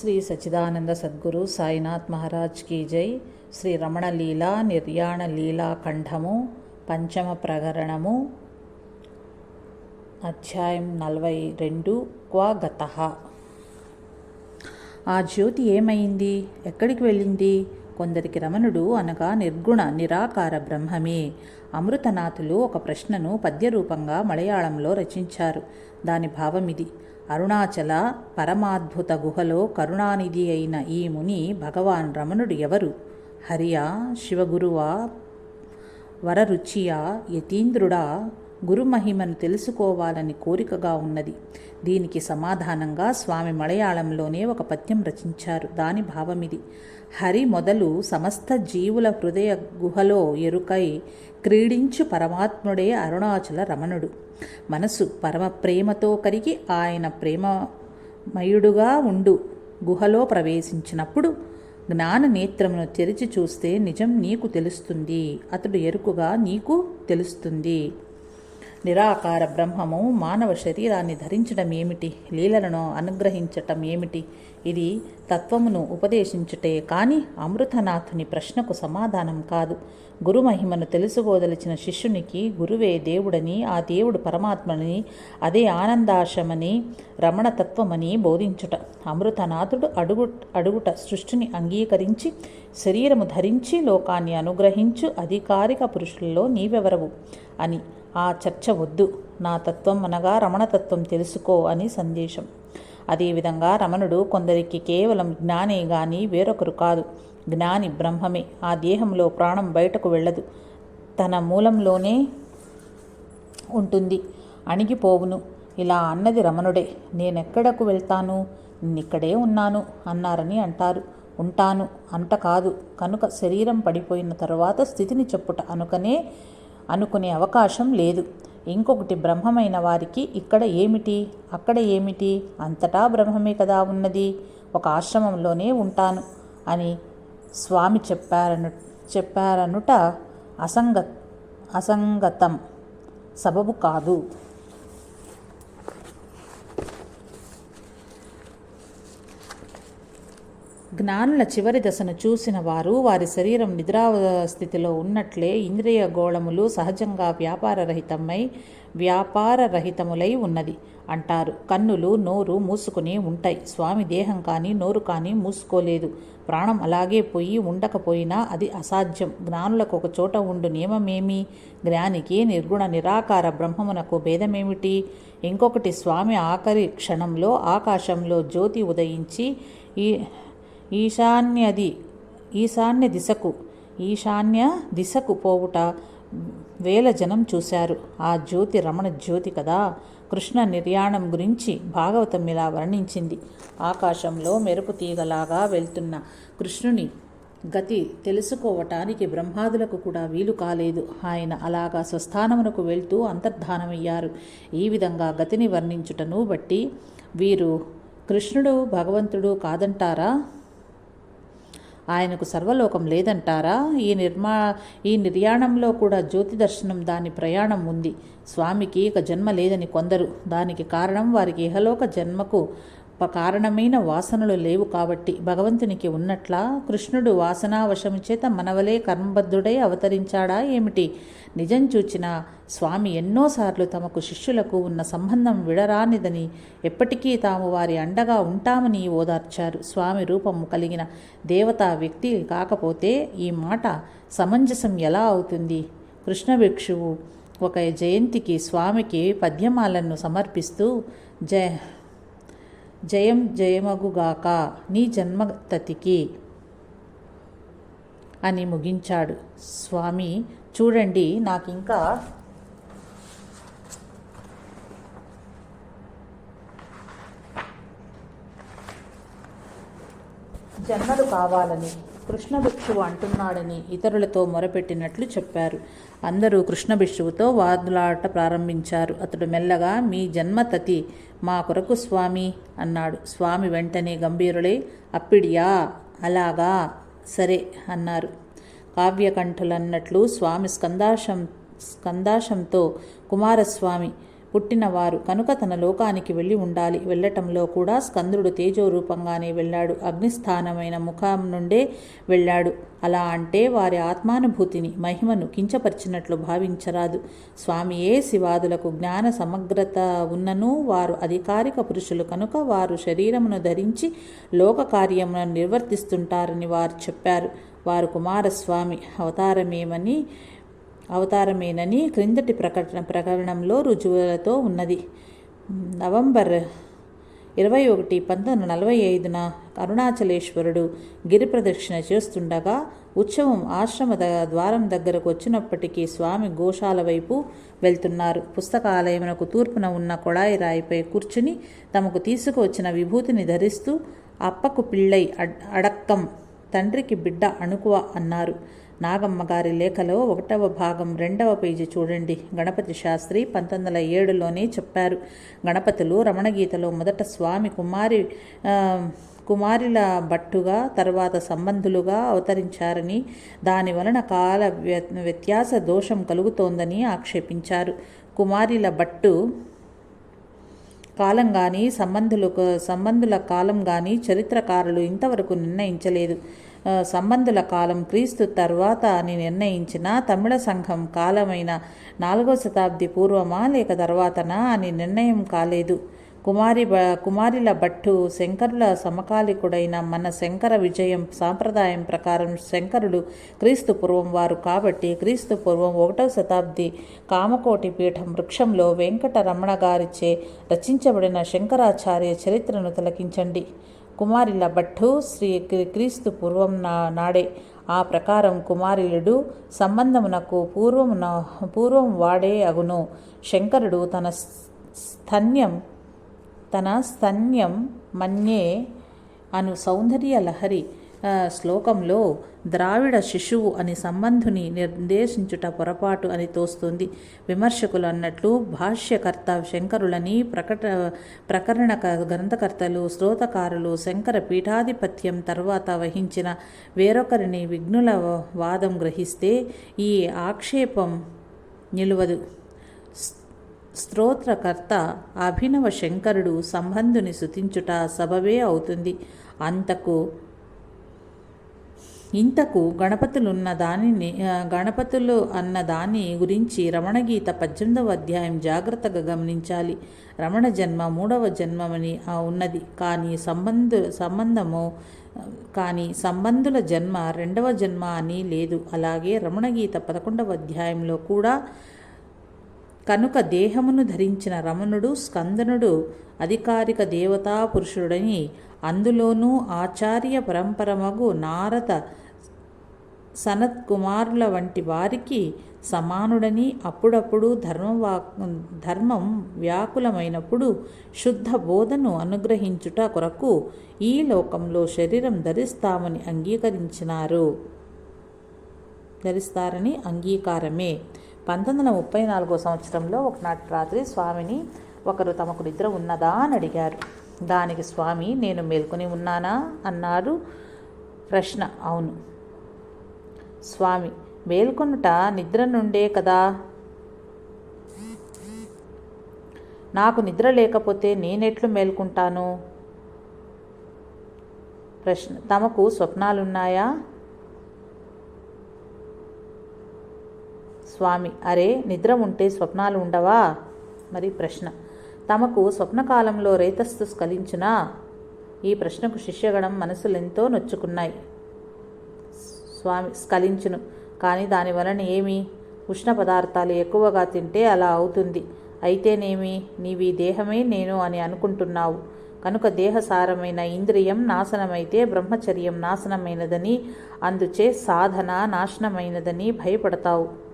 శ్రీ సచిదానంద సద్గురు సాయినాథ్ మహారాజ్ కీ జై. శ్రీ రమణ లీలా నిర్యాణ లీలా ఖండము పంచమ ప్రకరణము అధ్యాయం నలభై రెండు క్వా గత. ఆ జ్యోతి ఏమైంది? ఎక్కడికి వెళ్ళింది? కొందరికి రమణుడు అనగా నిర్గుణ నిరాకార బ్రహ్మమే. అమృతనాథులు ఒక ప్రశ్నను పద్యరూపంగా మలయాళంలో రచించారు. దాని భావమిది. అరుణాచల పరమాద్భుత గుహలో కరుణానిధి అయిన ఈ ముని భగవాన్ రమణుడు ఎవరు? హరియా శివగురువా వరరుచియా యతీంద్రుడా? గురుమహిమను తెలుసుకోవాలని కోరికగా ఉన్నది. దీనికి సమాధానంగా స్వామి మలయాళంలోనే ఒక పద్యం రచించారు. దాని భావమిది. హరి మొదలు సమస్త జీవుల హృదయ గుహలో ఎరుకై క్రీడించు పరమాత్ముడే అరుణాచల రమణుడు. మనసు పరమ ప్రేమతో కరిగి ఆయన ప్రేమమయుడుగా ఉండు. గుహలో ప్రవేశించినప్పుడు జ్ఞాన నేత్రమును తెరిచి చూస్తే నిజం నీకు తెలుస్తుంది. అతడు ఎరుకుగా నీకు తెలుస్తుంది. నిరాకార బ్రహ్మము మానవ శరీరాన్ని ధరించడం ఏమిటి లీలలను అనుగ్రహించటం ఏమిటి ఇది తత్వమును ఉపదేశించుటే కానీ అమృతనాథుని ప్రశ్నకు సమాధానం కాదు. గురుమహిమను తెలుసుకోదలిచిన శిష్యునికి గురువే దేవుడని ఆ దేవుడు పరమాత్మని అదే ఆనందాశమని రమణతత్వమని బోధించుట. అమృతనాథుడు అడుగు అడుగుట సృష్టిని అంగీకరించి శరీరము ధరించి లోకాన్ని అనుగ్రహించు అధికారిక పురుషుల్లో నీవెవరవు? అని ఆ చర్చ వద్దు. నా తత్వం అనగా రమణతత్వం తెలుసుకో అని సందేశం. అదేవిధంగా రమణుడు కొందరికి కేవలం జ్ఞానే గాని వేరొకరు కాదు. జ్ఞాని బ్రహ్మమే. ఆ దేహంలో ప్రాణం బయటకు వెళ్ళదు. తన మూలంలోనే ఉంటుంది. అణిగిపోవును. ఇలా అన్నది రమణుడే. నేనెక్కడకు వెళ్తాను? నిన్నిక్కడే ఉన్నాను అన్నారని అంటారు. ఉంటాను. అంట కాదు. కనుక శరీరం పడిపోయిన తరువాత స్థితిని చెప్పుట అనుకనే అనుకునే అవకాశం లేదు. ఇంకొకటి బ్రహ్మమైన వారికి ఇక్కడ ఏమిటి? అక్కడ ఏమిటి? అంతటా బ్రహ్మమే కదా ఉన్నది. ఒక ఆశ్రమంలోనే ఉంటాను అని స్వామి చెప్పారను చెప్పారనుట అసంగ అసంగతం. సబబు కాదు. జ్ఞానుల చివరి దశను చూసిన వారు వారి శరీరం నిద్రాస్థితిలో ఉన్నట్లే ఇంద్రియ గోళములు సహజంగా వ్యాపారరహితమై వ్యాపారరహితములై ఉన్నది అంటారు. కన్నులు నోరు మూసుకుని ఉంటాయి. స్వామి దేహం కానీ నోరు కానీ మూసుకోలేదు. ప్రాణం అలాగే పోయి ఉండకపోయినా అది అసాధ్యం. జ్ఞానులకు ఒక చోట ఉండు నియమమేమి? జ్ఞానికి నిర్గుణ నిరాకార బ్రహ్మమునకు భేదమేమిటి? ఇంకొకటి స్వామి ఆఖరి క్షణంలో ఆకాశంలో జ్యోతి ఉదయించి ఈ ఈశాన్యది ఈశాన్య దిశకు ఈశాన్య దిశకు పోవుట వేల జనం చూశారు. ఆ జ్యోతి రమణ జ్యోతి కదా! కృష్ణ నిర్యాణం గురించి భాగవతం ఇలా వర్ణించింది. ఆకాశంలో మెరుపు తీగలాగా వెళ్తున్న కృష్ణుని గతి తెలుసుకోవటానికి బ్రహ్మాదులకు కూడా వీలు కాలేదు. ఆయన అలాగా స్వస్థానమునకు వెళ్తూ అంతర్ధానమయ్యారు. ఈ విధంగా గతిని వర్ణించుటను బట్టి వీరు కృష్ణుడు భగవంతుడు కాదంటారా? ఆయనకు సర్వలోకం లేదంటారా? ఈ నిర్మా ఈ నిర్యాణంలో కూడా జ్యోతి దర్శనం దాని ప్రయాణం ఉంది. స్వామికి ఇక జన్మ లేదని కొందరు. దానికి కారణం వారికి ఇహలోక జన్మకు కారణమైన వాసనలు లేవు కాబట్టి భగవంతునికి ఉన్నట్లా కృష్ణుడు వాసనావశము చేత మనవలే కర్మబద్ధుడై అవతరించాడా ఏమిటి? నిజం చూచిన స్వామి ఎన్నోసార్లు తమకు శిష్యులకు ఉన్న సంబంధం విడరానిదని ఎప్పటికీ తాము వారి అండగా ఉంటామని ఓదార్చారు. స్వామి రూపము కలిగిన దేవతా వ్యక్తి కాకపోతే ఈ మాట సమంజసం ఎలా అవుతుంది? కృష్ణ భిక్షువు ఒక జయంతికి స్వామికి పద్యమాలను సమర్పిస్తూ జయ జయం జయమగుగాక నీ జన్మతతికి అని ముగించాడు. స్వామి చూడండి నాకింకా జన్మలు కావాలని కృష్ణభిక్షువు అంటున్నాడని ఇతరులతో మొరపెట్టినట్లు చెప్పారు. అందరూ కృష్ణభిక్షువుతో వాదులాట ప్రారంభించారు. అతడు మెల్లగా మీ జన్మతతి మా కొరకు స్వామి అన్నాడు. స్వామి వెంటనే గంభీరులై అప్పిడియా అలాగా సరే అన్నారు. కావ్యకంఠులన్నట్లు స్వామి స్కందాశం స్కందాశంతో కుమారస్వామి పుట్టినవారు కనుక తన లోకానికి వెళ్ళి ఉండాలి. వెళ్ళటంలో కూడా స్కందుడు తేజో రూపంగానే వెళ్ళాడు. అగ్నిస్థానమైన ముఖం నుండే వెళ్ళాడు. అలా అంటే వారి ఆత్మానుభూతిని మహిమను కించపరిచినట్లు భావించరాదు. స్వామియే శివాదులకు జ్ఞాన సమగ్రత ఉన్నను వారు అధికారిక పురుషులు కనుక వారు శరీరమును ధరించి లోక కార్యములను నిర్వర్తిస్తుంటారని వారు చెప్పారు. వారు కుమారస్వామి అవతారమేమని అవతారమేనని క్రిందటి ప్రకటన ప్రకరణంలో రుజువులతో ఉన్నది. నవంబర్ ఇరవై ఒకటి పంతొమ్మిది వందల నలభై ఐదున అరుణాచలేశ్వరుడు గిరి ప్రదక్షిణ చేస్తుండగా ఉత్సవం ఆశ్రమ ద్వారం దగ్గరకు వచ్చినప్పటికీ స్వామి గోశాల వైపు వెళ్తున్నారు. పుస్తకాలయమునకు తూర్పున ఉన్న కొళాయి రాయిపై కూర్చుని తమకు తీసుకువచ్చిన విభూతిని ధరిస్తూ అప్పకు పిళ్ళై అడ్ అడక్కం తండ్రికి బిడ్డ అణుకువ అన్నారు. నాగమ్మ గారి లేఖలో ఒకటవ భాగం రెండవ పేజీ చూడండి. గణపతి శాస్త్రి పంతొమ్మిది వందల ఏడులోనే చెప్పారు. గణపతులు రమణగీతలో మొదట స్వామి కుమారి కుమారుల భట్టుగా తర్వాత సంబంధులుగా అవతరించారని దాని వలన కాల వ్య- వ్యత్యాస దోషం కలుగుతోందని ఆక్షేపించారు. కుమారిల భట్టు కాలం కానీ సంబంధులు సంబంధుల కాలం కానీ చరిత్రకారులు ఇంతవరకు నిర్ణయించలేదు. సంబంధుల కాలం క్రీస్తు తర్వాత అని నిర్ణయించిన తమిళ సంఘం కాలమైన నాలుగో శతాబ్ది పూర్వమా లేక తర్వాతనా అని నిర్ణయం కాలేదు. కుమారి బ కుమారిల భట్టు శంకరుల సమకాలికుడైన మన శంకర విజయం సాంప్రదాయం ప్రకారం శంకరుడు క్రీస్తు పూర్వం వారు కాబట్టి క్రీస్తు పూర్వం ఒకటవ శతాబ్ది కామకోటి పీఠం వృక్షంలో వెంకటరమణ గారిచే రచించబడిన శంకరాచార్య చరిత్రను తిలకించండి. కుమారిల భట్టు శ్రీ క్రీస్తు పూర్వం నా నాడే. ఆ ప్రకారం కుమారిలుడు సంబంధమునకు పూర్వమున పూర్వం వాడే అగును. శంకరుడు తన స్తన్యం తన స్తన్యం మన్యే అను సౌందర్య లహరి శ్లోకంలో ద్రావిడ శిశువు అని సంబంధుని నిర్దేశించుట పొరపాటు అని తోస్తుంది. విమర్శకులు అన్నట్లు భాష్యకర్త శంకరులని ప్రకట ప్రకరణ గ్రంథకర్తలు శ్రోతకారులు శంకర పీఠాధిపత్యం తర్వాత వహించిన వేరొకరిని విఘ్నుల వాదం గ్రహిస్తే ఈ ఆక్షేపం నిలువదు. స్తోత్రకర్త అభినవ శంకరుడు సంబంధుని శుతించుట సబవే అవుతుంది. అంతకు ఇంతకు గణపతులున్న దానిని గణపతులు అన్న దాని గురించి రమణగీత పద్దెనిమిదవ అధ్యాయం జాగ్రత్తగా గమనించాలి. రమణ జన్మ మూడవ జన్మమని ఉన్నది. కానీ సంబంధు సంబంధము కానీ సంబంధుల జన్మ రెండవ జన్మ అని లేదు. అలాగే రమణగీత పదకొండవ అధ్యాయంలో కూడా కనుక దేహమును ధరించిన రమణుడు స్కందనుడు అధికారిక దేవతా పురుషుడని అందులోనూ ఆచార్య పరంపరమగు నారద సనత్ కుమారుల వంటి వారికి సమానుడని అప్పుడప్పుడు ధర్మవా ధర్మం వ్యాకులమైనప్పుడు శుద్ధ బోధను అనుగ్రహించుట కొరకు ఈ లోకంలో శరీరం ధరిస్తామని అంగీకరించినారు. ధరిస్తారని అంగీకారమే. పంతొమ్మిది వందల ముప్పై నాలుగో సంవత్సరంలో ఒకనాటి రాత్రి స్వామిని ఒకరు తమకు నిద్ర ఉన్నదా అని అడిగారు. దానికి స్వామి నేను మేల్కొని ఉన్నానా? అన్నారు ప్రశ్న. అవును. స్వామి మేల్కొనుట నిద్ర నుండే కదా? నాకు నిద్ర లేకపోతే నేనెట్లు మేల్కుంటాను? ప్రశ్న. తమకు స్వప్నాలున్నాయా? స్వామి అరే నిద్ర ఉంటే స్వప్నాలు ఉండవా? మరి ప్రశ్న. తమకు స్వప్నకాలంలో రేతస్సు స్కలించునా ఈ ప్రశ్నకు శిష్యగణం మనసులెంతో నొచ్చుకున్నాయి. స్వామి స్కలించును కానీ దాని వలన ఏమి? ఉష్ణ పదార్థాలు ఎక్కువగా తింటే అలా అవుతుంది. అయితేనేమి? నీవి దేహమే నేను అని అనుకుంటున్నావు. కనుక దేహసారమైన ఇంద్రియం నాశనమైతే బ్రహ్మచర్యం నాశనమైనదని అందుచే సాధన నాశనమైనదని భయపడతావు.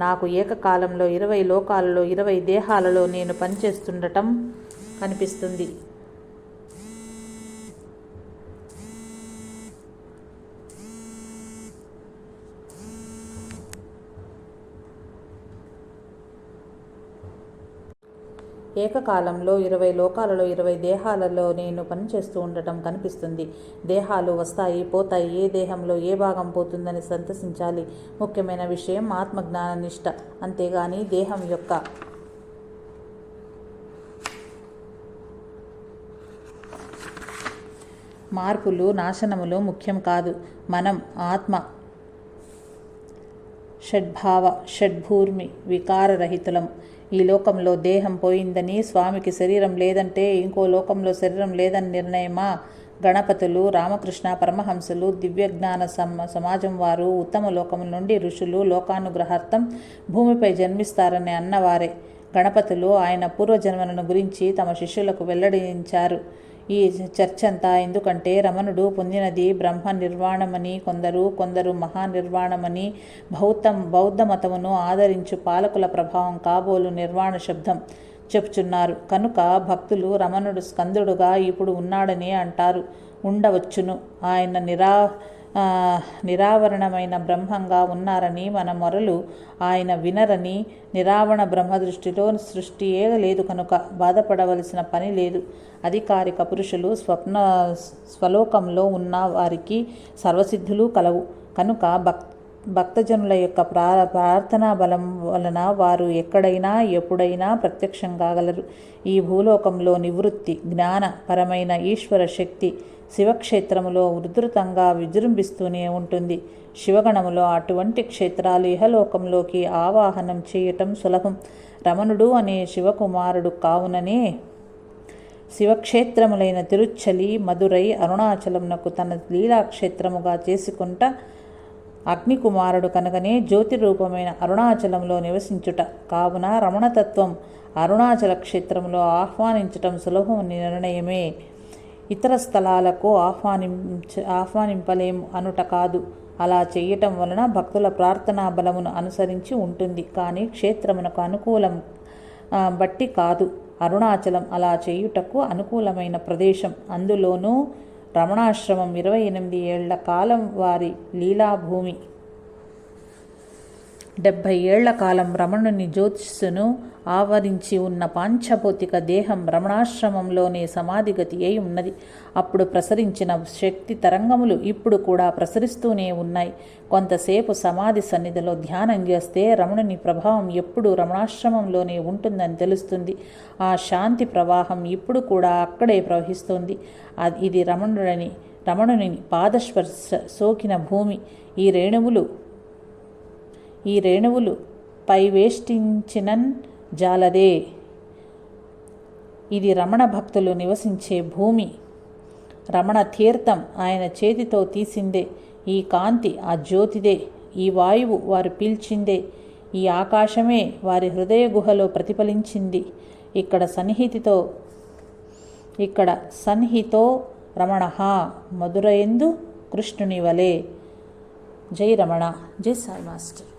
నాకు ఏకకాలంలో ఇరవై లోకాలలో ఇరవై దేహాలలో నేను పనిచేస్తుండటం కనిపిస్తుంది. ఏకకాలంలో ఇరవై లోకాలలో ఇరవై దేహాలలో నేను పనిచేస్తూ ఉండటం కనిపిస్తుంది. దేహాలు వస్తాయి పోతాయి. ఏ దేహంలో ఏ భాగం పోతుందని సంతసించాలి. ముఖ్యమైన విషయం ఆత్మజ్ఞాన నిష్ట అంతేగాని దేహం యొక్క మార్పులు నాశనములు ముఖ్యం కాదు. మనం ఆత్మ షడ్భావ షడ్భూర్మి వికారరహితులం. ఈ లోకంలో దేహం పోయిందని స్వామికి శరీరం లేదంటే ఇంకో లోకంలో శరీరం లేదని నిర్ణయమా? గణపతులు రామకృష్ణ పరమహంసలు దివ్యజ్ఞాన సమ సమాజం వారు ఉత్తమ లోకం నుండి ఋషులు లోకానుగ్రహార్థం భూమిపై జన్మిస్తారని అన్నవారే. గణపతులు ఆయన పూర్వజన్మలను గురించి తమ శిష్యులకు వెల్లడించారు. ఈ చర్చంతా ఎందుకంటే రమణుడు పొందినది బ్రహ్మ నిర్వాణమని కొందరు కొందరు మహానిర్వాణమని బౌద్ధం బౌద్ధ మతమును ఆదరించు పాలకుల ప్రభావం కాబోలు నిర్వాణ శబ్దం చెప్చున్నారు కనుక భక్తులు రమణుడు స్కందుడుగా ఇప్పుడు ఉన్నాడని అంటారు. ఉండవచ్చును. ఆయన నిరా నిరావరణమైన బ్రహ్మంగా ఉన్నారని మన మొరలు ఆయన వినరని నిరావరణ బ్రహ్మ దృష్టిలో సృష్టియే లేదు కనుక బాధపడవలసిన పని లేదు. అధికారిక పురుషులు స్వప్న స్వలోకంలో ఉన్న వారికి సర్వసిద్ధులు కలవు. కనుక భక్ భక్తజనుల యొక్క ప్రా ప్రార్థనా బలం వలన వారు ఎక్కడైనా ఎప్పుడైనా ప్రత్యక్షం కాగలరు. ఈ భూలోకంలో నివృత్తి జ్ఞాన పరమైన ఈశ్వర శక్తి శివక్షేత్రములో ఉధృతంగా విజృంభిస్తూనే ఉంటుంది. శివగణములో అటువంటి క్షేత్రాలు ఇహలోకంలోకి ఆవాహనం చేయటం సులభం. రమణుడు అనే శివకుమారుడు కావుననే శివక్షేత్రములైన తిరుచ్చలి మధురై అరుణాచలంనకు తన లీలాక్షేత్రముగా చేసుకుంటా అగ్నికుమారుడు కనుకనే జ్యోతి రూపమైన అరుణాచలంలో నివసించుట. కావున రమణతత్వం అరుణాచల క్షేత్రంలో ఆహ్వానించటం సులభమని నిర్ణయమే. ఇతర స్థలాలకు ఆహ్వానించ ఆహ్వానింపలేం అనుట కాదు. అలా చేయటం వలన భక్తుల ప్రార్థనా బలమును అనుసరించి ఉంటుంది. కానీ క్షేత్రమునకు అనుకూలం బట్టి కాదు. అరుణాచలం అలా చేయుటకు అనుకూలమైన ప్రదేశం. అందులోనూ రమణాశ్రమం ఇరవై ఎనిమిది ఏళ్ళ కాలం వారి లీలాభూమి. డెబ్భై ఏళ్ళ కాలం రమణుని జ్యోతిస్సును ఆవరించి ఉన్న పాంచభౌతిక దేహం రమణాశ్రమంలోనే సమాధిగతి అయి ఉన్నది. అప్పుడు ప్రసరించిన శక్తి తరంగములు ఇప్పుడు కూడా ప్రసరిస్తూనే ఉన్నాయి. కొంతసేపు సమాధి సన్నిధిలో ధ్యానం చేస్తే రమణుని ప్రభావం ఎప్పుడు రమణాశ్రమంలోనే ఉంటుందని తెలుస్తుంది. ఆ శాంతి ప్రవాహం ఇప్పుడు కూడా అక్కడే ప్రవహిస్తుంది. అది ఇది రమణుడని రమణుని పాదస్పర్శ సోకిన భూమి. ఈ రేణువులు ఈ రేణువులు పై వేష్టించినన్ జాలదే. ఇది రమణ భక్తులు నివసించే భూమి. రమణ తీర్థం ఆయన చేతితో తీసిందే. ఈ కాంతి ఆ జ్యోతిదే. ఈ వాయువు వారు పీల్చిందే. ఈ ఆకాశమే వారి హృదయ గుహలో ప్రతిఫలించింది. ఇక్కడ సన్నిహితితో ఇక్కడ సన్నిహితో రమణ మధురయందు కృష్ణుని వలె. జై రమణ. జై సాయి మాస్టర్.